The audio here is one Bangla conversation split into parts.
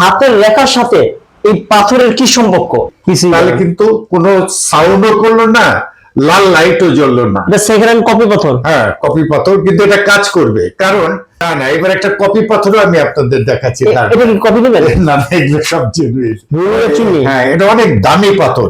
হাতের রেখার সাথে এই পাথরের কি সম্পর্ক? তাহলে কিন্তু কোনো সাউন্ডও করল না লাল লাইটও জ্বললো না। সেকেন্ড হ্যান্ড কপি পাথর। হ্যাঁ কপি পাথর কিন্তু এটা কাজ করবে। কারণ না না এবার একটা কপি পাথরও আমি আপনাদের দেখাচ্ছি এটা কি কপি দেবেন? না না এগুলো সব জেনুইন হ্যাঁ এটা অনেক দামি পাথর।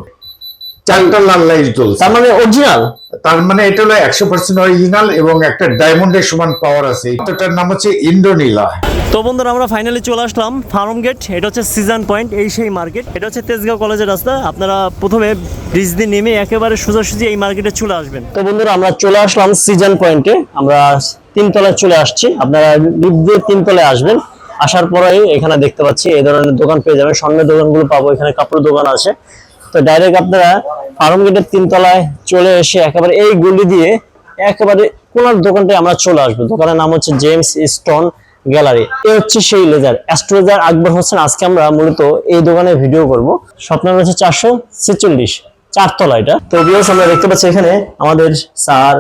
চারটা লাল লাইট জ্বলছে। তার মানে অরিজিনাল তার মানে এটা হলো একশো পার্সেন্ট অরিজিনাল এবং একটা ডায়মন্ডের সমান পাওয়ার আছে। এটার নাম হচ্ছে ইন্দ্রনীলা। তো বন্ধুরা আমরা ফাইনালি চলে আসলাম ফার্ম গেট এটা হচ্ছে সিজন পয়েন্ট এই সেই মার্কেট এটা হচ্ছে তেজগাঁও কলেজের রাস্তা। আপনারা প্রথমে ব্রিজ দিয়ে নেমে একেবারে সোজাসুজি এই মার্কেটে চলে আসবেন। তো বন্ধুরা আমরা চলে আসলাম সিজন পয়েন্টে আমরা তিনতলায় চলে আসছি। আপনারা লিফট দিয়ে তিনতলায় আসবেন। আসার পরে এখানে দেখতে পাচ্ছি এই ধরনের দোকান পেয়ে যাবেন। স্বর্ণের দোকানগুলো পাবো। এখানে কাপড়ের দোকান আছে। তো ডাইরেক্ট আপনারা ফার্ম গেটের তিনতলায় চলে এসে একেবারে এই গলি দিয়ে একেবারে কোনার দোকানটায় আমরা চলে আসব। দোকানের নাম হচ্ছে জেমস স্টোন গ্যালারি এ হচ্ছে সেই লেজার। অ্যাস্ট্রোলেজার আকবর হোসেন, আজকে আমরা মূলত এই দোকানে ভিডিও করব। স্বপ্ন রয়েছে চারশো ছেচল্লিশ, চারতলা এটা। তো বিয়স আমরা দেখতে পাচ্ছি এখানে আমাদের স্যার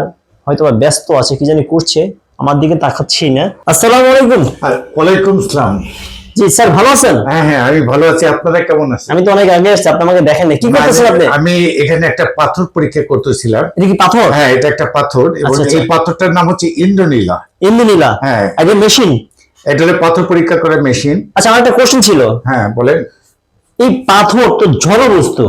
হয়তো ব্যস্ত আছে, কি জানি করছে। আমার দিকে তাকাচ্ছি না। আসসালামু আলাইকুম। ওয়ালাইকুম সালাম। জি স্যার ভালো আছেন? হ্যাঁ হ্যাঁ আমি ভালো আছি। আপনারা কেমন আছেন? আমি তো অনেক আগে এসেছি আপনি আমাকে দেখেন কি করতেছেন আপনি? আমি এখানে একটা পাথর পরীক্ষা করতেছিলাম। এটা কি পাথর? হ্যাঁ এটা একটা পাথর এবং আচ্ছা, আচ্ছা। এই পাথরটার নাম হচ্ছে ইন্দ্রনীলা ইন্দুনীলা? হ্যাঁ। আগে মেশিন? এটা হলো পাথর পরীক্ষা করার মেশিন। আচ্ছা আমার একটা কোশ্চেন ছিল। হ্যাঁ বলেন। এই পাথর তো ঝড় বস্তু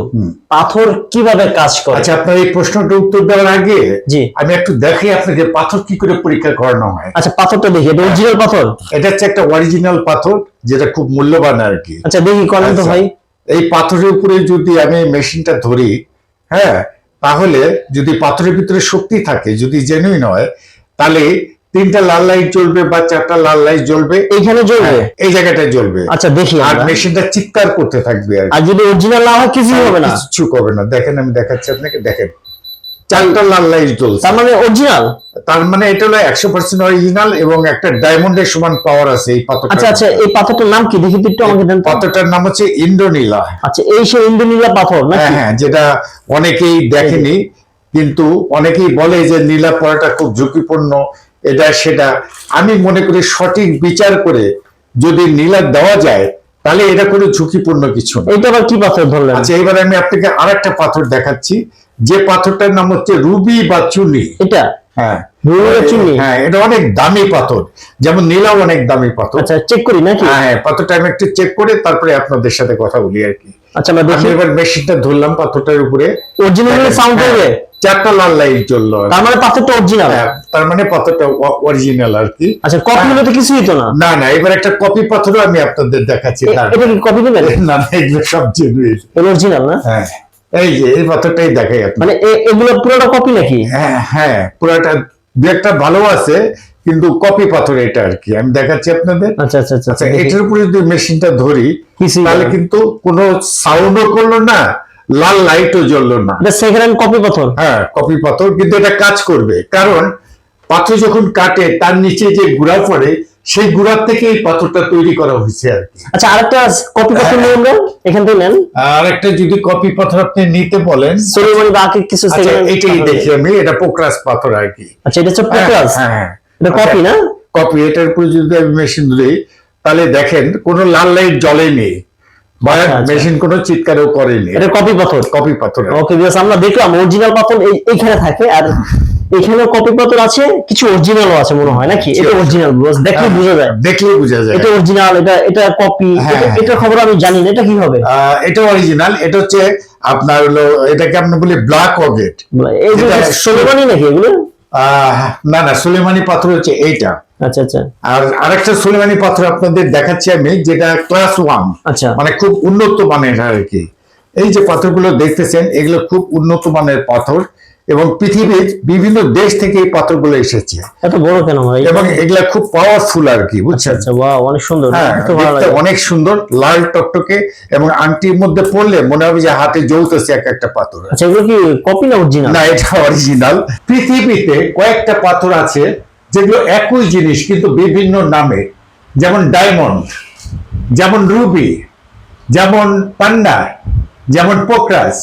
পাথর কীভাবে কাজ করে? আচ্ছা আপনার এই প্রশ্নটা উত্তর দেওয়ার আগে জি। আমি একটু দেখাই আপনাকে পাথর কি করে পরীক্ষা করানো হয়। আচ্ছা পাথরটা দেখি এটা অরিজিনাল পাথর? এটা হচ্ছে একটা অরিজিনাল পাথর যেটা খুব মূল্যবান আর কি। আচ্ছা দেখি করেন তো আচ্ছা। ভাই। এই পাথরের উপরে যদি আমি মেশিনটা ধরি হ্যাঁ তাহলে যদি পাথরের ভিতরে শক্তি থাকে যদি জেনুইন হয় তাহলে তিনটা লাল লাইট জ্বলবে বা চারটা লাল লাইট জ্বলবে। এইখানে জ্বলবে? হ্যাঁ, এই জায়গাটায় জ্বলবে। আচ্ছা দেখি আর মেশিনটা চিৎকার করতে থাকবে আর যদি অরিজিনাল না হয় কিছুই হবে না। কিচ্ছু করবে না। দেখেন আমি দেখাচ্ছি আপনাকে। দেখেন চারটা লাল লাইট জ্বলছে। তার মানে অরিজিনাল তার মানে এটা হলো একশো পার্সেন্ট অরিজিনাল এবং একটা ডায়মন্ডের সমান পাওয়ার আছে এই পাথরটা আচ্ছা আচ্ছা এই পাথরটার নাম কি? দেখি একটু আমাকে দেন। পাথরটার নাম হচ্ছে ইন্দ্রনীলা আচ্ছা এই সেই ইন্দোনেশিয়া পাথর হ্যাঁ হ্যাঁ যেটা অনেকেই দেখেনি। কিন্তু অনেকেই বলে যে নীলা পড়াটা খুব ঝুঁকিপূর্ণ। এটা সেটা। আমি মনে করি সঠিক বিচার করে যদি নীলা দেওয়া যায় তাহলে এটা কোনো ঝুঁকিপূর্ণ কিছু না। এইটা আবার কি পাথর ধরলেন? আচ্ছা এবার আমি আপনাকে আরেকটা পাথর দেখাচ্ছি। যে পাথরটার নাম হচ্ছে রুবি বা চুনি। এটা? হ্যাঁ। হ্যাঁ এটা অনেক দামি পাথর। যেমন নীলাও অনেক দামি পাথর। আচ্ছা চেক করি নাকি? হ্যাঁ হ্যাঁ পাথরটা আমি একটু চেক করে তারপরে আপনাদের সাথে কথা বলি আর কি। আচ্ছা আমি এবার মেশিনটা ধরলাম পাথরটার উপরে। অরিজিনাল সাউন্ড করবে চারটা লাল লাইট কি। তার মানে পাথরটা অরিজিনাল হ্যাঁ, তার মানে পাথরটা অরিজিনাল আর কি। আচ্ছা কপি হলে তো কিছুই হতো না। না না এবার একটা কপি পাথরও আমি আপনাদের দেখাচ্ছি। এটা কি কপি না না এগুলো সব জেনুইন অরিজিনাল না? হ্যাঁ এই যে এই পাথরটাই দেখাই আপনি মানে এগুলো পুরোটা কপি নাকি? হ্যাঁ হ্যাঁ পুরাটা দু একটা ভালো আছে কিন্তু কপি পাথর এটা আর কি। আমি দেখাচ্ছি আপনাদের। আচ্ছা আচ্ছা আচ্ছা আচ্ছা এটার উপরে যদি মেশিনটা ধরি তাহলে কিন্তু কোনো সাউন্ডও করল না লাল লাইটও জ্বললো না। এটা সেকেন্ড হ্যান্ড কপি পাথর। হ্যাঁ কপি পাথর কিন্তু এটা কাজ করবে। কারণ পাথর যখন কাটে তার নিচে যে গুড়া পড়ে সেই গুড়ার থেকে এই পাথরটা তৈরি করা হয়েছে আর কি। আচ্ছা আরেকটা কপি পাথর নিয়ে আমরা এখান থেকে নেন। আর একটা যদি কপি পাথর আপনি নিতে বলেন। সলিমনি বা আগে কিছু আচ্ছা এটাই দেখি আমি এটা পোকরাস পাথর আর কি। আচ্ছা এটা হচ্ছে হ্যাঁ, পোকরাস? হ্যাঁ হ্যাঁ। এটা কপি না? কপি এটার উপরে যদি আমি মেশিন ধরি তাহলে দেখেন কোনো লাল লাইট জ্বলেনি। আচ্ছা, আচ্ছা। মেশিন কোনো চিৎকারও করেনি। এটা কপি পাথর। কপি পাথর। ওকে বিকজ আমরা দেখলাম অরিজিনাল পাথর এই এইখানে থাকে আর এখানে কপি পাথর আছে কিছু অরিজিনালও আছে মনে হয় নাকি? এটা অরিজিনাল দেখলে বোঝা যায়। দেখলেই বোঝা যায়। এটা অরিজিনাল এটা এটা কপি হ্যাঁ, হ্যাঁ। এটা খবর আমি জানি না এটা কি হবে? এটা অরিজিনাল এটা হচ্ছে আপনার হলো এটাকে আপনি বলি ব্ল্যাক অগেট এই যে সলিমানি নাকি এগুলো? না না সুলেমানি পাথর হচ্ছে এইটা। আচ্ছা আচ্ছা। আর আরেকটা সুলেমানি পাথর আপনাদের দেখাচ্ছি আমি যেটা ক্লাস ওয়ান আচ্ছা। মানে খুব উন্নত মানের আর কি। এই যে পাথরগুলো দেখতেছেন এগুলো খুব উন্নত মানের পাথর এবং পৃথিবীর বিভিন্ন দেশ থেকে এই পাথরগুলো এসেছে। এত বড় কেন ভাই? এবং এগুলা খুব পাওয়ারফুল আর কি বুঝছেন? আচ্ছা বাহ অনেক সুন্দর। হ্যাঁ অনেক সুন্দর লাল টকটকে এবং আংটির মধ্যে পড়লে মনে হবে যে হাতে জ্বলতেছে এক একটা পাথর। আচ্ছা এগুলো কি কপি না অরিজিনাল না এটা অরিজিনাল পৃথিবীতে কয়েকটা পাথর আছে যেগুলো একই জিনিস, কিন্তু বিভিন্ন নামে। যেমন ডায়মন্ড, যেমন রুবি, যেমন পান্না যেমন পোকরাস,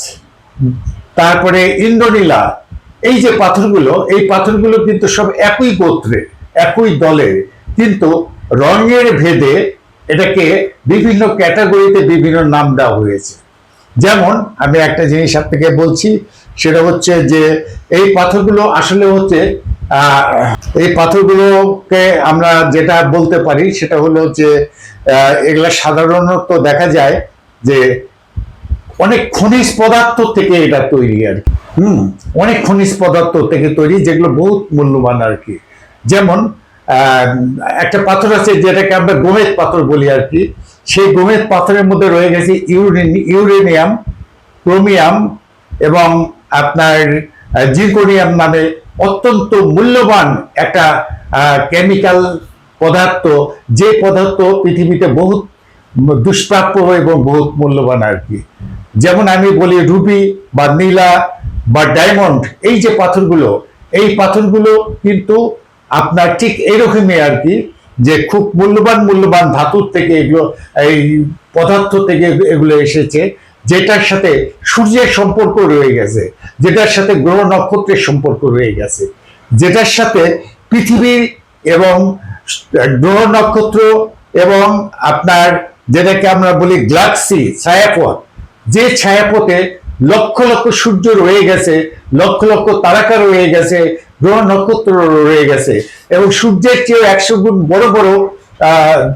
তারপরে ইন্দ্রনীলা। এই যে পাথরগুলো, এই পাথরগুলো কিন্তু সব একই গোত্রে, একই দলের কিন্তু রঙের ভেদে এটাকে বিভিন্ন ক্যাটাগরিতে বিভিন্ন নাম দেওয়া হয়েছে। যেমন আমি একটা জিনিস আপনাকে বলছি, সেটা হচ্ছে যে এই পাথরগুলো আসলে হচ্ছে এই পাথরগুলোকে আমরা যেটা বলতে পারি সেটা হলো যে এগুলা সাধারণত দেখা যায় যে অনেক খনিজ পদার্থ থেকে এটা তৈরি আর কি। হুম, অনেক খনিজ পদার্থ থেকে তৈরি যেগুলো বহুত মূল্যবান আর কি। যেমন একটা পাথর আছে যেটাকে আমরা গোমেদ পাথর বলি আর কি। সেই গোমেদ পাথরের মধ্যে রয়ে গেছে ইউরেনি, ইউরেনিয়াম, ক্রোমিয়াম এবং আপনার জিরকোনিয়াম নামে অত্যন্ত মূল্যবান একটা কেমিক্যাল পদার্থ, যে পদার্থ পৃথিবীতে বহুত দুষ্প্রাপ্য এবং বহুত মূল্যবান আর কি। যেমন আমি বলি রুবি বা নীলা বা ডায়মন্ড, এই যে পাথরগুলো, এই পাথরগুলো কিন্তু আপনার ঠিক এইরকমই আর কি, যে খুব মূল্যবান মূল্যবান ধাতুর থেকে এগুলো, এই পদার্থ থেকে এগুলো এসেছে, যেটার সাথে সূর্যের সম্পর্ক রয়ে গেছে। যেটার সাথে গ্রহ নক্ষত্রের সম্পর্ক রয়ে গেছে, যেটার সাথে পৃথিবীর এবং গ্রহ নক্ষত্র এবং আপনার যেটাকে আমরা বলি গ্লাক্সি ছায়াপথ, যে ছায়াপথে লক্ষ লক্ষ সূর্য রয়ে গেছে, লক্ষ লক্ষ তারকা রয়ে গেছে, গ্রহ নক্ষত্র রয়ে গেছে এবং সূর্যের চেয়েও একশো গুণ বড় বড়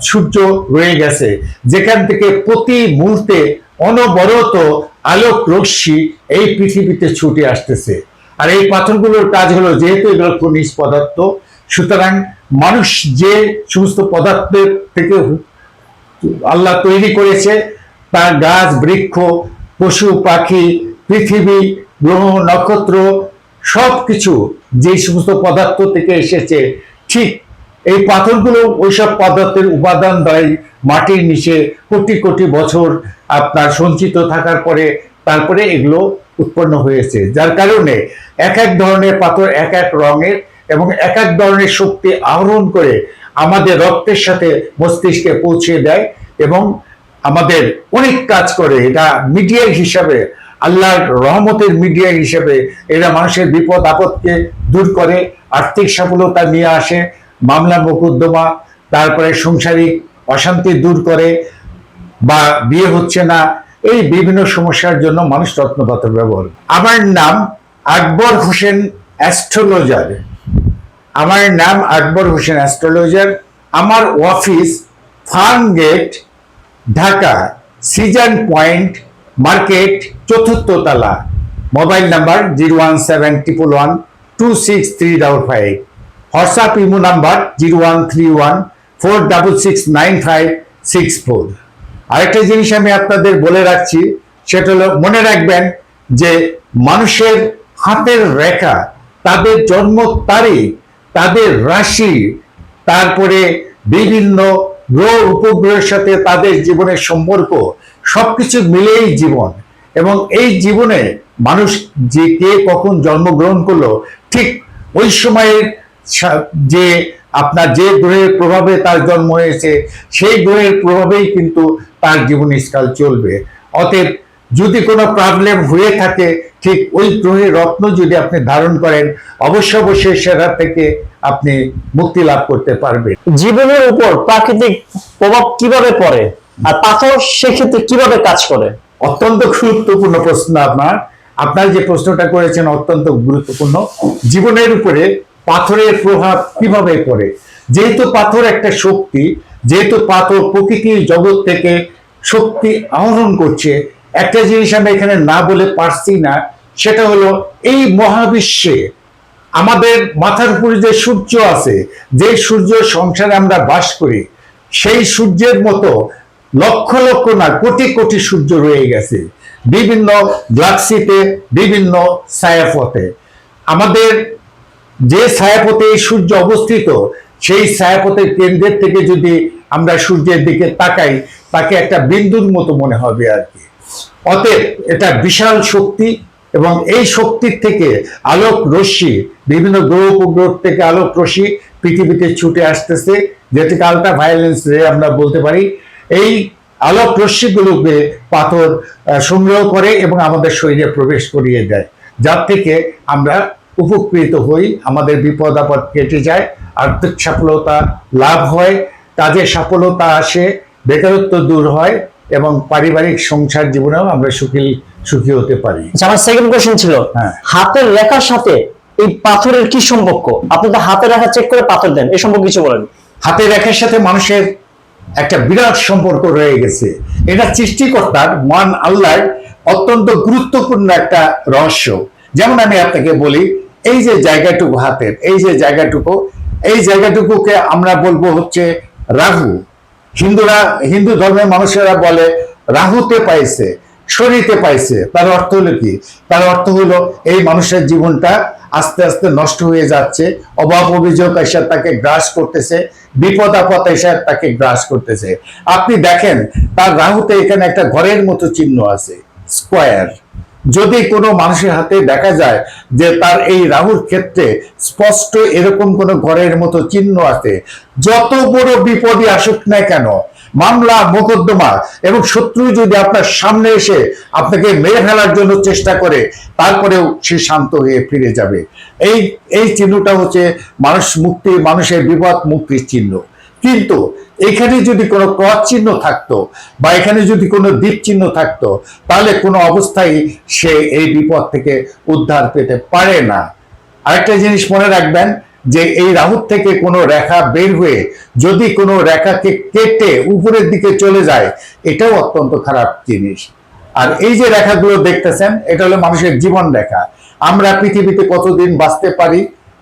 সূর্য রয়ে গেছে। যেখান থেকে প্রতি মুহূর্তে অনবরত আলোক রশ্মি এই পৃথিবীতে ছুটে আসতেছে। আর এই পাথরগুলোর কাজ হলো যেহেতু এগুলো খনিজ পদার্থ, সুতরাং মানুষ যে সমস্ত পদার্থের থেকে আল্লাহ তৈরি করেছে তার গাছ, বৃক্ষ, পশু, পাখি, পৃথিবী, গ্রহ, নক্ষত্র সব কিছু যে সমস্ত পদার্থ থেকে এসেছে, ঠিক এই পাথরগুলো ওইসব পদার্থের উপাদান দেয় মাটির নিচে কোটি কোটি বছর আপনার সঞ্চিত থাকার পরে তারপরে এগুলো উৎপন্ন হয়েছে। যার কারণে এক এক ধরনের পাথর এক এক রঙের এবং এক এক ধরনের শক্তি আহরণ করে আমাদের রক্তের সাথে মস্তিষ্কে পৌঁছে দেয় এবং আমাদের অনেক কাজ করে। এটা মিডিয়া হিসাবে, আল্লাহর রহমতের মিডিয়া হিসেবে এরা মানুষের বিপদ আপদকে দূর করে, আর্থিক সফলতা নিয়ে আসে মামলা মোকদ্দমা, তারপরে সংসারিক অশান্তি দূর করে বা বিয়ে হচ্ছে না, এই বিভিন্ন সমস্যার জন্য মানুষ রত্নপাথর ব্যবহার আমার নাম আকবর হোসেন অ্যাস্ট্রোলজার। আমার নাম আকবর হোসেন অ্যাস্ট্রোলজার। আমার office Farmgate Dhaka, Season Point, market, চতুর্থ তলা। Mobile number zero one seven triple one two six three double five WhatsApp imo number zero one three one four double six nine five six four আরেকটা জিনিস আমি আপনাদের বলে রাখছি, সেটা হলো মনে রাখবেন যে মানুষের হাতের রেখা, তাদের জন্ম তারিখ, তাদের রাশি, তারপরে বিভিন্ন গ্রহ উপগ্রহের সাথে তাদের জীবনের সম্পর্ক, সবকিছু মিলেই জীবন। এবং এই জীবনে মানুষ যে কে কখন জন্মগ্রহণ করল, ঠিক ওই সময়ের যে আপনার যে গ্রহের প্রভাবে তার জন্ম হয়েছে সেই গ্রহের প্রভাবেই কিন্তু তার জীবনকাল চলবে। অতএব যদি কোনো প্রবলেম হয়ে থাকে ঠিক ওই গ্রহের রত্ন যদি আপনি ধারণ করেন অবশ্য অবশ্যই সেটা থেকে আপনি মুক্তি লাভ করতে পারবেন। জীবনের উপর প্রাকৃতিক প্রভাব কীভাবে পড়ে? আর পাথর সেক্ষেত্রে কীভাবে কাজ করে? অত্যন্ত গুরুত্বপূর্ণ প্রশ্ন আপনার। আপনার যে প্রশ্নটা করেছেন অত্যন্ত গুরুত্বপূর্ণ। জীবনের উপরে পাথরের প্রভাব কীভাবে পড়ে? যেহেতু পাথর একটা শক্তি, যেহেতু পাথর প্রকৃতির জগৎ থেকে শক্তি আহরণ করছে, একটা জিনিস আমি এখানে না বলে পারছি না, সেটা হলো এই মহাবিশ্বে আমাদের মাথার উপরে যে সূর্য আছে, যে সূর্য সংসারে আমরা বাস করি, সেই সূর্যের মতো লক্ষ লক্ষ না, কোটি কোটি সূর্য রয়ে গেছে, বিভিন্ন গ্লাক্সিতে বিভিন্ন ছায়াপথে। আমাদের যে ছায়াপথে এই সূর্য অবস্থিত, সেই ছায়াপথের কেন্দ্রের থেকে যদি আমরা সূর্যের দিকে তাকাই, তাকে একটা বিন্দুর মতো মনে হবে আর কি। অতএব এটা বিশাল শক্তি এবং এই শক্তির থেকে আলোক রশ্মি, বিভিন্ন গ্রহ উপগ্রহ থেকে আলোক রশ্মি পৃথিবীতে ছুটে আসতেছে, যেটাকে আলট্রা ভায়োলেন্স রে আমরা বলতে পারি। এই আলোক রশ্মিগুলোকে পাথর সংগ্রহ করে এবং আমাদের শরীরে প্রবেশ করিয়ে দেয়। যার থেকে আমরা উপকৃত হই আমাদের বিপদ আপদ কেটে যায় আর্থিক সফলতা লাভ হয় কাজে সফলতা আসে বেকারত্ব দূর হয় এবং পারিবারিক সংসার জীবনেও আমরা সুখী সুখী হতে পারি। আচ্ছা আমার সেকেন্ড কোশ্চেন ছিল হ্যাঁ। হাতের রেখার সাথে এই পাথরের কি সম্পর্ক? আপনি তো হাতের রেখা চেক করে পাথর দেন এই সম্পর্কে কিছু বলেন। হাতের রেখার সাথে মানুষের একটা বিরাট সম্পর্ক রয়ে গেছে। এটা সৃষ্টিকর্তার মান আল্লাহর অত্যন্ত গুরুত্বপূর্ণ একটা রহস্য। যেমন আমি আপনাকে বলি এই যে জায়গাটুকু হাতের এই যে জায়গাটুকু, এই জায়গাটুকুকে আমরা বলব হচ্ছে রাহু। হিন্দুরা, হিন্দু ধর্মের মানুষেরা বলে, রাহুতে পাইছে শরীতে পাইছে। তার অর্থ হলো কি? তার অর্থ হলো এই মানুষের জীবনটা আস্তে আস্তে নষ্ট হয়ে যাচ্ছে, অভাব অভিযোগ এসে তাকে গ্রাস করতেছে, বিপদ আপদ এসে তাকে গ্রাস করতেছে। আপনি দেখেন, তার রাহুতে এখানে একটা ঘরের মতো চিহ্ন আছে, স্কোয়ার। যদি কোনো মানুষের হাতে দেখা যায় যে তার এই রাহুর ক্ষেত্রে স্পষ্ট এরকম কোনো ঘরের মতো চিহ্ন আছে, যত বড় বিপদই আসুক না কেন, মামলা, মোকদ্দমা এবং শত্রু যদি আপনার সামনে এসে আপনাকে মেরে ফেলার জন্য চেষ্টা করে, তারপরেও সে শান্ত হয়ে ফিরে যাবে। এই এই চিহ্নটা হচ্ছে মানুষ মুক্তি, মানুষের বিপদ মুক্তির চিহ্ন। কিন্তু এখানে যদি কোনো ক্রস চিহ্ন থাকতো বা এখানে যদি কোনো দ্বীপ চিহ্ন থাকতো, তাহলে কোনো অবস্থায় সে এই বিপদ থেকে উদ্ধার পেতে পারে না। আরেকটা জিনিস মনে রাখবেন যে এই রাহুর থেকে কোনো রেখা বের হয়ে যদি কোনো রেখাকে কেটে উপরের দিকে চলে যায়, এটাও অত্যন্ত খারাপ জিনিস। আর এই যে রেখাগুলো দেখতেছেন, এটা হলো মানুষের জীবন রেখা। আমরা পৃথিবীতে কতদিন বাঁচতে পারি?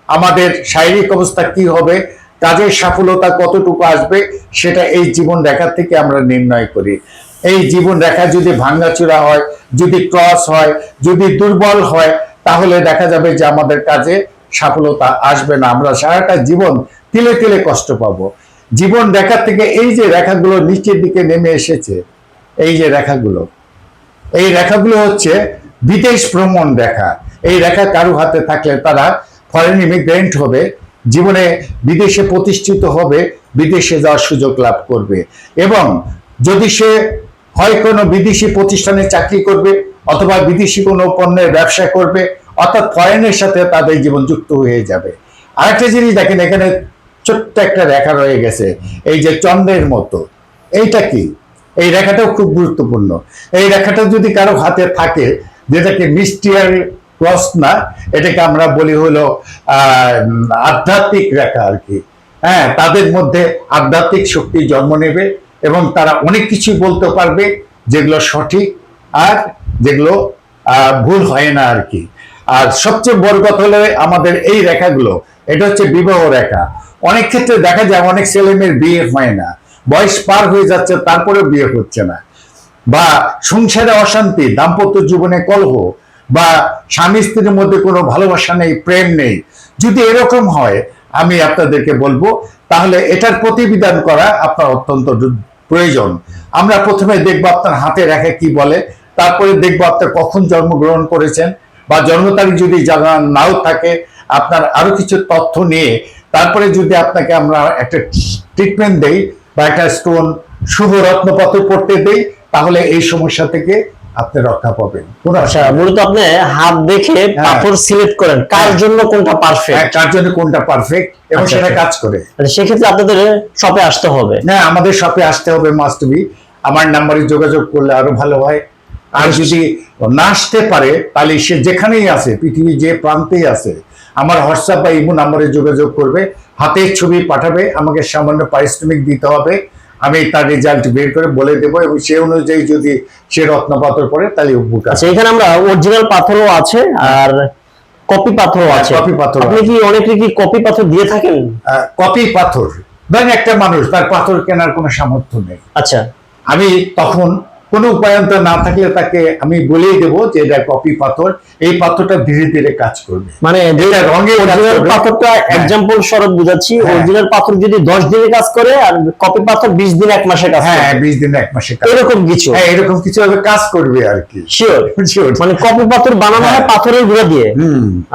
আমাদের শারীরিক অবস্থা কি হবে? কাজের সফলতা কতটুকু আসবে সেটা এই জীবন রেখা থেকে আমরা নির্ণয় করি। এই জীবন রেখা যদি ভাঙ্গাচুরা হয়, যদি ক্রস হয়, যদি দুর্বল হয়, তাহলে দেখা যাবে যে আমাদের কাজে সফলতা আসবে না। আমরা সারাটা জীবন তিলে তিলে কষ্ট পাবো। জীবন রেখা থেকে এই যে রেখাগুলো নিচের দিকে নেমে এসেছে, এই যে রেখাগুলো, এই রেখাগুলো হচ্ছে বিদেশ ভ্রমণ রেখা। এই রেখা কারও হাতে থাকলে তারা ফরেন ইমিগ্রেন্ট হবে জীবনে বিদেশে প্রতিষ্ঠিত হবে, বিদেশে যাওয়ার সুযোগ লাভ করবে। এবং যদি সে হয় কোনো বিদেশি প্রতিষ্ঠানে চাকরি করবে অথবা বিদেশি কোনো পণ্যের ব্যবসা করবে, অর্থাৎ ফরেনের সাথে তাদের জীবন যুক্ত হয়ে যাবে। আরেকটা জিনিস দেখেন, এখানে ছোট্ট একটা রেখা রয়ে গেছে, এই যে চন্দ্রের মতো। এইটা কি? এই রেখাটাও খুব গুরুত্বপূর্ণ। এই রেখাটা যদি কারও হাতে থাকে, যেটাকে মিস্টিয়ার ক্রস না, এটাকে আমরা বলি হলো আধ্যাত্মিক রেখা আর কি। হ্যাঁ তাদের মধ্যে আধ্যাত্মিক শক্তি জন্ম নেবে এবং তারা অনেক কিছু বলতে পারবে যেগুলো সঠিক আর যেগুলো ভুল হয় না আর কি। আর সবচেয়ে বড় কথা হলো আমাদের এই রেখাগুলো, এটা হচ্ছে বিবাহ রেখা। অনেক ক্ষেত্রে দেখা যায় অনেক ছেলে মেয়ের বিয়ে হয় না। বয়স পার হয়ে যাচ্ছে তারপরে বিয়ে হচ্ছে না। বা সংসারে অশান্তি, দাম্পত্য জীবনে কলহ বা স্বামী স্ত্রীর মধ্যে কোনো ভালোবাসা নেই, প্রেম নেই, যদি এরকম হয়, আমি আপনাদেরকে বলব, তাহলে এটার প্রতিবিধান করা আপনার অত্যন্ত প্রয়োজন। আমরা প্রথমে দেখব আপনার হাতে রেখে কি বলে, তারপরে দেখব আপনার কখন জন্মগ্রহণ করেছেন, বা জন্ম তারিখ যদি জানা নাও থাকে, আপনার আরও কিছু তথ্য নিয়ে, তারপরে যদি আপনাকে আমরা একটা ট্রিটমেন্ট দেই, বা একটা স্টোন শুভ রত্নপত্র পড়তে দেই, তাহলে এই সমস্যা থেকে আপনি রক্ষা পাবেন। আচ্ছা মূলত আপনি হাত দেখে পাথর সিলেক্ট করেন। কার হ্যাঁ। জন্য কোনটা পারফেক্ট কার জন্য কোনটা পারফেক্ট এবং আচ্ছা, সেটা আচ্ছা। কাজ করে। সেক্ষেত্রে আপনাদের শপে আসতে হবে। না আমাদের শপে আসতে হবে মাস্ট বি আমার নাম্বারে যোগাযোগ করলে আরও ভালো হয়। আর যদি না আসতে পারে তাহলে সে যেখানেই আছে পৃথিবীর যে প্রান্তেই আছে আমার হোয়াটসঅ্যাপ বা ইমো নাম্বারে যোগাযোগ করবে হাতের ছবি পাঠাবে আমাকে সামান্য পারিশ্রমিক দিতে হবে। আমি তার রেজাল্ট বের করে বলে দেবো এবং সে অনুযায়ী যদি সে রত্ন পাথর পরে তাহলে উপকার আচ্ছা এখানে আমরা অরিজিনাল পাথরও আছে আর কপি পাথরও হ্যাঁ, আছে। কপি পাথর আপনি কি অনেকে কি কপি পাথর দিয়ে থাকেন? কপি পাথর। ধরেন একটা মানুষ তার পাথর কেনার কোনো সামর্থ্য নেই। আচ্ছা। আমি তখন কোনো উপায়ন্তর না থাকলে তাকে আমি বলেই দেবো যে এটা কপি পাথর এই পাথরটা ধীরে ধীরে কাজ করবে। মানে এটা রঙে পাথরটা হ্যাঁ। এক্সাম্পল স্বরূপ বুঝাচ্ছি হ্যাঁ। অরিজিনাল পাথর যদি দশ দিনে কাজ করে আর কপি পাথর বিশ দিন এক মাসে কাজ হ্যাঁ বিশ দিন এক মাসে কাজ এরকম কিছু। হ্যাঁ এরকম কিছু হবে কাজ করবে আর কি। Sure Sure. মানে কপি পাথর বানানো হয় হ্যাঁ। পাথরের গুঁড়া দিয়ে।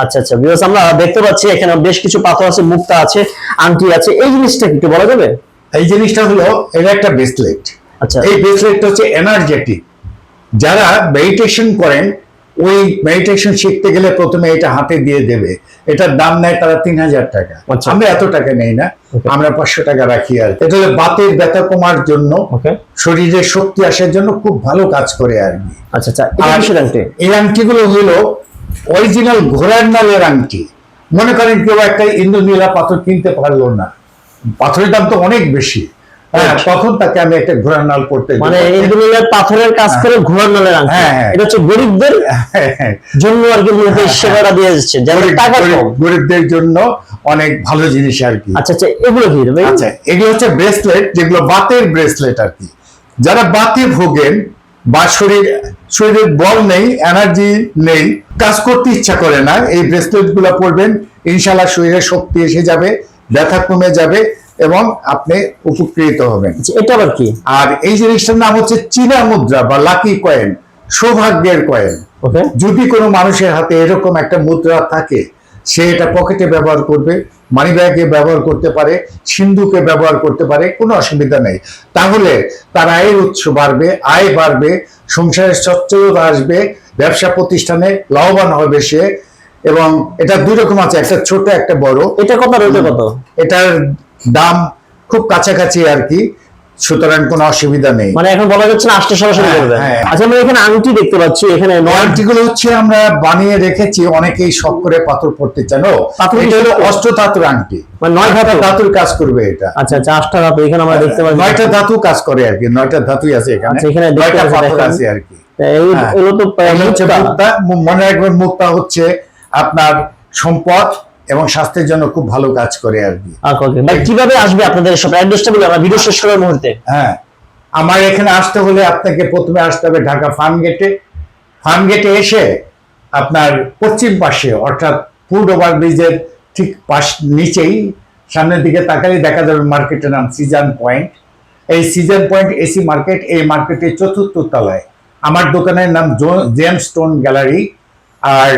আচ্ছা আচ্ছা বিকজ আমরা দেখতে পাচ্ছি এখানে বেশ কিছু পাথর আছে মুক্তা আছে আংটি আছে এই জিনিসটা কি একটু বলা যাবে? এই জিনিসটা হলো এটা একটা ব্রেসলেট আচ্ছা। এই ব্রেসলেটটা হচ্ছে এনার্জেটিক যারা মেডিটেশন করেন ওই মেডিটেশন শিখতে গেলে প্রথমে এটা হাতে দিয়ে দেবে। এটার দাম নেয় তারা তিন হাজার টাকা। আচ্ছা। আমরা এত টাকা নেই না। আমরা পাঁচশো টাকা রাখি আর এটা হলো বাতের ব্যথা কমার জন্য। শরীরে শক্তি আসার জন্য খুব ভালো কাজ করে আর কি। আচ্ছা আচ্ছা। এই আংটিগুলো হলো অরিজিনাল ঘোড়ার নালের আংটি। মনে করেন কেউ একটা ইন্দ্রনীলা পাথর কিনতে পারল না। পাথরের দাম তো অনেক বেশি। তখন তাকে আমি একটা ঘোড়ার নাল মানে ইন্দুলের পাথরের কাজ করে ঘোড়ার নলের আংটি হ্যাঁ, হ্যাঁ। এটা হচ্ছে গরিবদের হ্যাঁ, হ্যাঁ। জন্য আর কি মূলত সেবাটা দিয়ে যাচ্ছে যাদের টাকা কম। গরিবদের জন্য অনেক ভালো জিনিস আর কি। আচ্ছা আচ্ছা এগুলো কি আচ্ছা এগুলো হচ্ছে ব্রেসলেট যেগুলো বাতের ব্রেসলেট আর কি। যারা বাতে ভোগেন বা শরীর শরীরের বল নেই এনার্জি নেই কাজ করতে ইচ্ছা করে না এই ব্রেসলেটগুলো পরবেন ইনশাল্লাহ শরীরে শক্তি এসে যাবে ব্যথা কমে যাবে এবং আপনি উপকৃত হবেন। আচ্ছা, এটা আবার কি? আর এই জিনিসটার নাম হচ্ছে চীনা মুদ্রা বা লাকি কয়েন সৌভাগ্যের কয়েন যদি কোনো মানুষের হাতে এরকম একটা মুদ্রা থাকে সে এটা পকেটে ব্যবহার করবে মানি ব্যাগে ব্যবহার করতে পারে সিন্ধুকে ব্যবহার করতে পারে কোনো অসুবিধা নেই। তাহলে তার আয়ের উৎস বাড়বে আয় বাড়বে সংসারের সচ্ছলতা আসবে ব্যবসা প্রতিষ্ঠানে লাভবান হবে সে এবং এটা দুই রকম আছে একটা ছোট একটা বড়। এটা কত ওটা কত? এটার দাম খুব কাছাকাছি আর কি সুতরাং কোনো অসুবিধা নেই। মানে এখন বলা যাচ্ছে না আসতে সরাসরি হ্যাঁ, হ্যাঁ। আচ্ছা আমরা এখানে আংটি দেখতে পাচ্ছি এখানে ওয়ারেন্টিগুলো হচ্ছে আমরা বানিয়ে রেখেছি অনেকেই শখ করে পাথর পড়তে চান। এটা হলো? অষ্ট ধাতুর আংটি। মানে নয় ধাতু? ধাতুর কাজ করবে এটা। আচ্ছা আচ্ছা আটটা ধাতু এখানে আমরা দেখতে পাচ্ছি। নয়টা ধাতু কাজ করে আর কি নয়টা ধাতুই আছে এখানে। আচ্ছা, এখানে নয়টা পাথর আছে আর কি। এই- হ্যাঁ। এগুলো তো এগুলো মনে রাখবেন মুক্তা হচ্ছে আপনার সম্পদ। এবং স্বাস্থ্যের জন্য খুব ভালো কাজ করে আর কি। কীভাবে আসবে আপনাদের সব অ্যাড্রেসটা বলি আমরা ভিডিও শেষ করার মুহূর্তে। হ্যাঁ আমার এখানে আসতে হলে আপনাকে প্রথমে আসতে হবে ঢাকা ফার্ম গেটে। ফার্ম গেটে এসে আপনার পশ্চিম পাশে অর্থাৎ ফুড ওভার ব্রিজের ঠিক পাশ নিচেই সামনের দিকে তাকালে দেখা যাবে মার্কেটের নাম সিজন পয়েন্ট। এই সিজন পয়েন্ট এসি মার্কেট এই মার্কেটের চতুর্থ তলায়। আমার দোকানের নাম জেমস স্টোন গ্যালারি। আর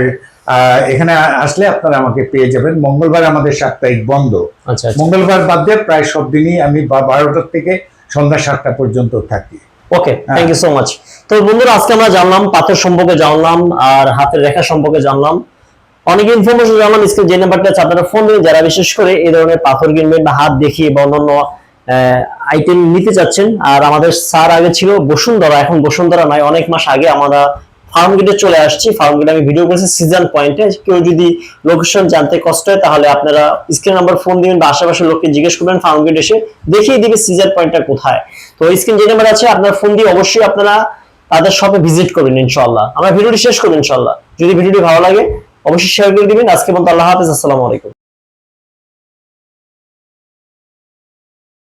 এখানে আসলে আপনারা আমাকে পেয়ে যাবেন। মঙ্গলবার আমাদের সাপ্তাহিক বন্ধ। আচ্ছা আচ্ছা। মঙ্গলবার বাদ দিয়ে প্রায় সব দিনই আমি বারোটার থেকে সন্ধ্যা সাতটা পর্যন্ত থাকি। Okay. Thank you so much তো বন্ধুরা আজকে আমরা জানলাম পাথর সম্পর্কে জানলাম আর হাতের রেখা সম্পর্কে জানলাম। অনেক ইনফরমেশন জানলাম স্ক্রিন যে নাম্বারটা আছে আপনারা ফোন দিন। যারা বিশেষ করে এই ধরনের পাথর কিনবেন বা হাত দেখিয়ে বা অন্যান্য আইটেম নিতে চাচ্ছেন আর আমাদের স্যার আগে ছিল বসুন্ধরা এখন বসুন্ধরা নয় অনেক মাস আগে আমরা ফার্ম গেটে চলে আসছি, ফার্ম গেটে আমি ভিডিও করেছি সিজন পয়েন্টে কেউ যদি লোকেশন জানতে কষ্ট হয়, তাহলে আপনারা স্ক্রিন নাম্বার ফোন দিবেন বা আশেপাশের লোককে জিজ্ঞেস করবেন ফার্ম গেট এসে দেখিয়ে দিবে সিজন পয়েন্টটা কোথায়। তো স্ক্রিন যে নাম্বার আছে, আপনার ফোন দিয়ে অবশ্যই আপনারা তাদের শপে ভিজিট করবেন ইনশাল্লাহ আমরা ভিডিওটি শেষ করব ইনশাল্লাহ যদি ভিডিওটি ভালো লাগে, অবশ্যই শেয়ার করে দিবেন। আজকে পর্যন্ত আল্লাহ হাফিজ। আসসালামু আলাইকুম।